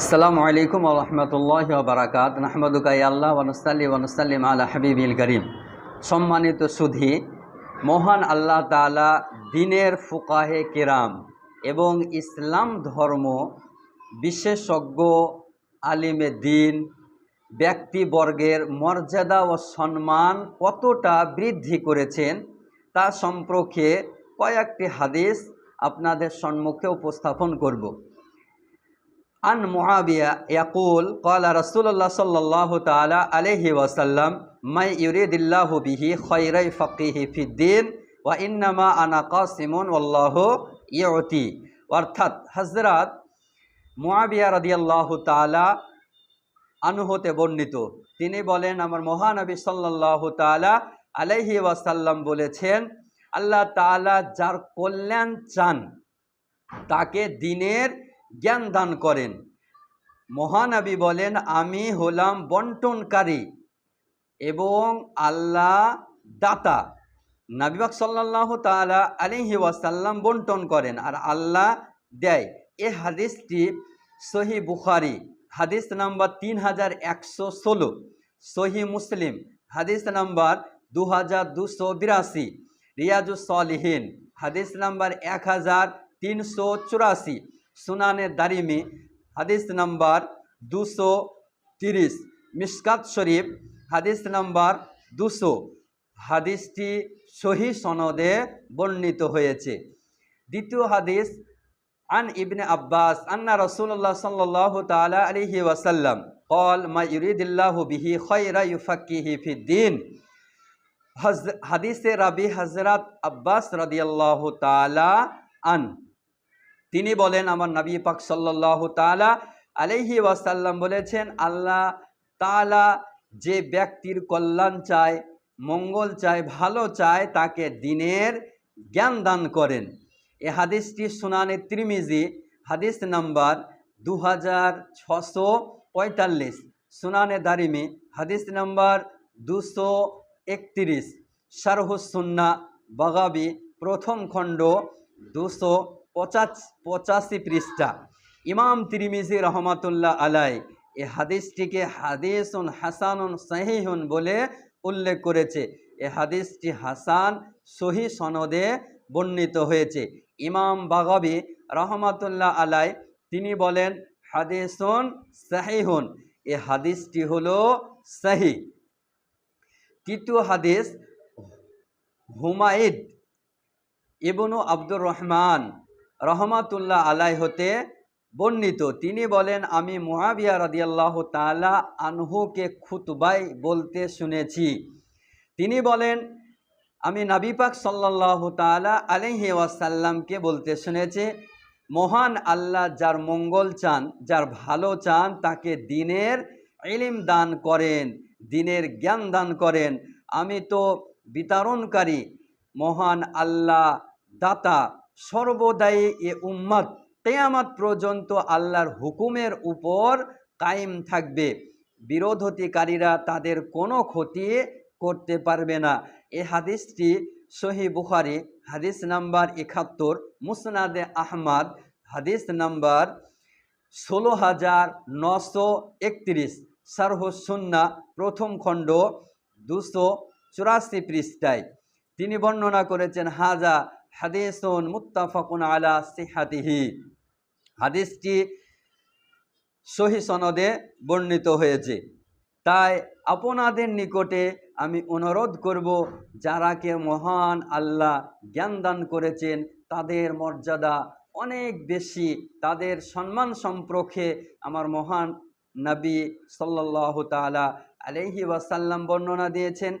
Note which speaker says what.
Speaker 1: আসসালামু আলাইকুম রহমতুল্লাহ বারাকাত। নাহমদুকাই আল্লাহ ওয়ানুসাল্লি ওয়ানুসাল্লিম আলা হাবিবিল করিম। সম্মানিত সুধি, মহান আল্লাহ তাআলা দিনের ফুকাহে কেরাম এবং ইসলাম ধর্ম বিশেষজ্ঞ, আলিমে দিন, ব্যক্তিবর্গের মর্যাদা ও সম্মান কতটা বৃদ্ধি করেছেন তা সম্পর্কে কয়েকটি হাদিস আপনাদের সম্মুখে উপস্থাপন করব। عن معاوية يقول قال رسول الله صلى الله تعالى عليه وسلم من يريد الله به خير فقيه في الدين وإنما أنا قاسم والله يعطي অর্থাৎ হজরত মুআবিয়া রাদিয়াল্লাহু তাআলা আনু হতে বর্ণিত তিনি বলেন আমার মহানবী সাল্লাল্লাহু তাআলা আলাইহি ওয়াসাল্লাম বলেছেন আল্লাহ তাআলা যার কল্যাণ চান তাকে দিনের জ্ঞান দান করেন। মহানবী বলেন, আমি হলাম বন্টনকারী এবং আল্লাহ দাতা। নাবিবাক সাল্লাহ তালা আলিহি ওয়াসাল্লাম বন্টন করেন আর আল্লাহ দেয়। এ হাদিসটি সহি বুখারি, হাদিস নাম্বার তিন হাজার একশো ষোলো। সহি মুসলিম, হাদিস নাম্বার দু হাজার দুশো বিরাশি। রিয়াজুস সলিহীন, হাদিস নাম্বার এক হাজার তিনশো চুরাশি। সুনানে দারিমি, হাদিস নাম্বার দুশো তিরিশ। মিসকাত শরীফ, হাদিস নাম্বার দুশো। হাদিসটি সহি সনদে বর্ণিত হয়েছে। দ্বিতীয় হাদিস, আন ইবনে আব্বাস, আন্না রসুল্লাহ সাল্লাহ তালা আলহি ওয়াসাল্লাম কল মা ইউরিদিল্লাহ বিহি খয়রা ইউফাক্কিহি ফিদ্দিন হাদিসে রাবি হজরত আব্বাস রদিয়াল্লাহ তালা আন তিনি বলেন, আমার নবী পাক সাল্লাহ তালা আলহি ওয়াসাল্লাম বলেছেন, আল্লাহ তালা যে ব্যক্তির কল্যাণ চায়, মঙ্গল চায়, ভালো চায়, তাকে দিনের জ্ঞান দান করেন। এ হাদিসটি সুনানে ত্রিমিজি, হাদিস নাম্বার দু হাজার ছশো পঁয়তাল্লিশ, সুনানে দারিমি, হাদিস নাম্বার দুশো একত্রিশ শারহুসুন্না বাগাবি, প্রথম খণ্ড দুশো পঁচাশ পঁচাশি পৃষ্ঠা। ইমাম তিরিমিজি রহমাতুল্লাহ আলাই এ হাদিসটিকে হাদিসুন হাসানুন সাহিহুন বলে উল্লেখ করেছে। এ হাদিসটি হাসান সহি সনদে বর্ণিত হয়েছে। ইমাম বাগাবি রহমাতুল্লাহ আলাই তিনি বলেন, হাদিসুন সাহিহুন। এ হাদিসটি হলো সাহি। তৃতীয় হাদিস, হুমায়দ ইবনু আব্দুর রহমান। রহমাতুল্লাহ আলাই হতে বর্ণিত। তিনি বলেন, আমি মুহাবিয়া রদিয়াল্লাহ তালা আনহুকে খুতবাই বলতে শুনেছি। তিনি বলেন, আমি নাবিপাক সাল্লাহ তালা আলহি ওয়াসাল্লামকে বলতে শুনেছি, মহান আল্লাহ যার মঙ্গল চান, যার ভালো চান, তাকে দিনের ইলিম দান করেন, দিনের জ্ঞান দান করেন। আমি তো বিতরণকারী মহান আল্লাহ দাতা সর্বদাই এ উম্মত। কেয়ামত পর্যন্ত আল্লাহর হুকুমের উপর কায়েম থাকবে। বিরোধতিকারীরা তাদের কোনো ক্ষতি করতে পারবে না। এ হাদিসটি সহি বুখারি, হাদিস নাম্বার একাত্তর, মুসনাদে আহমদ, হাদিস নাম্বার ষোলো হাজার নশো একত্রিশ সারহসুন্না প্রথম খণ্ড, দুশো চুরাশি পৃষ্ঠায়। তিনি বর্ণনা করেছেন, হাজা হাদিসুন মুত্তাফাকুন আলা সিহাতিহি। হাদিসটি সহি সনদে বর্ণিত হয়েছে। তাই আপনাদের নিকটে আমি অনুরোধ করব যারা কে মহান আল্লাহ জ্ঞান দান করেছেন, তাদের মর্যাদা অনেক বেশি। তাদের সম্মান সম্পর্কে আমার মহান নবী সাল্লাহ তালা আলহি ওয়াসাল্লাম বর্ণনা দিয়েছেন।